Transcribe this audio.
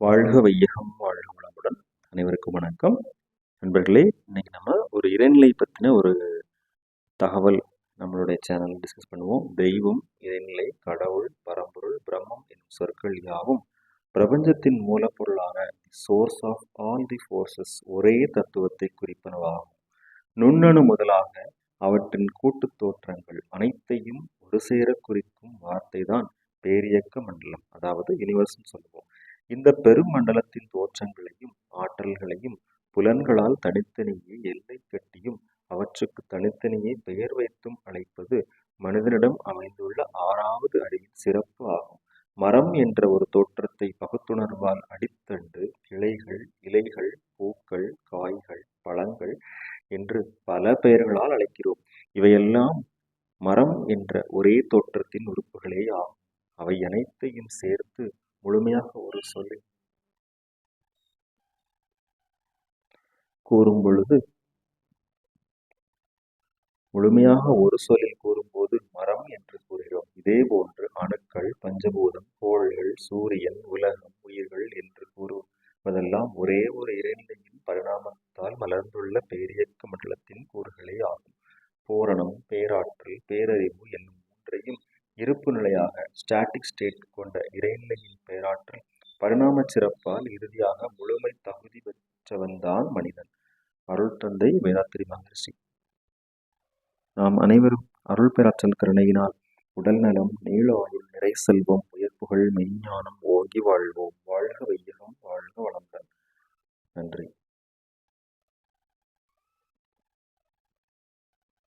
வாழ்க வையகம் வாழ்க வளமுடன். அனைவருக்கும் வணக்கம். நண்பர்களே இன்னைக்கு நம்ம ஒரு இறைநிலை பற்றின ஒரு தகவல் நம்மளுடைய சேனலில் டிஸ்கஸ் பண்ணுவோம். தெய்வம் இறைநிலை கடவுள் பரம்பொருள் பிரம்மம் என்னும் சொற்கள் யாவும் பிரபஞ்சத்தின் மூலப்பொருளான source of all the forces ஒரே தத்துவத்தை குறிப்பனவாகும். நுண்ணணு முதலாக அவற்றின் கூட்டுத் தோற்றங்கள் அனைத்தையும் ஒரு சேர குறிக்கும் வார்த்தை தான் பேரியக்க மண்டலம். அதாவது யூனிவர்ஸ்னு சொல்லுவோம். இந்த பெருமண்டலத்தின் தோற்றங்களையும் ஆற்றல்களையும் புலன்களால் தனித்தனியே எல்லை கட்டியும் அவற்றுக்கு தனித்தனியே பெயர் வைத்தும் அழைப்பது மனிதனிடம் அமைந்துள்ள ஆறாவது அறிவின் சிறப்பு ஆகும். மரம் என்ற ஒரு தோற்றத்தை பகுத்துணர்வால் அடித்தண்டு கிளைகள் இலைகள் பூக்கள் காய்கள் பழங்கள் என்று பல பெயர்களால் அழைக்கிறோம். இவையெல்லாம் மரம் என்ற ஒரே தோற்றத்தின் உறுப்புகளே ஆகும். அவை அனைத்தையும் சேர்த்து முழுமையாக ஒரு சொல்லில் கூறும் பொழுது முழுமையாக ஒரு சொல்லில் கூறும்போது மரம் என்று கூறுகிறோம். இதே போன்று அணுக்கள் பஞ்சபூதம் கோள்கள் சூரியன் உலகம் உயிர்கள் என்று கூறுவதெல்லாம் ஒரே ஒரு இறைநிலையின் பரிணாமத்தால் மலர்ந்துள்ள பேரியக்க மண்டலத்தின் கூறுகளே ஆகும். பூரணம் பேராற்றல் பேரறிவு என்னும் மூன்றையும் இருப்பு நிலையாக ஸ்டாட்டிக் ஸ்டேட் கொண்ட இறைநிலையின் பேராற்றல் பரிணாம சிறப்பால் இறுதியாக முழுமை தகுதி பெற்றவன்தான் மனிதன். அருள் தந்தை வேதாத்திரி மகர்ஷி. நாம் அனைவரும் அருள் பேராற்றல் கருணையினால் உடல் நலம் நீள ஆயுள் நிறை செல்வம் உயர்ப்புகள் மெய்ஞானம் ஓங்கி வாழ்வோம். வாழ்க வையகம்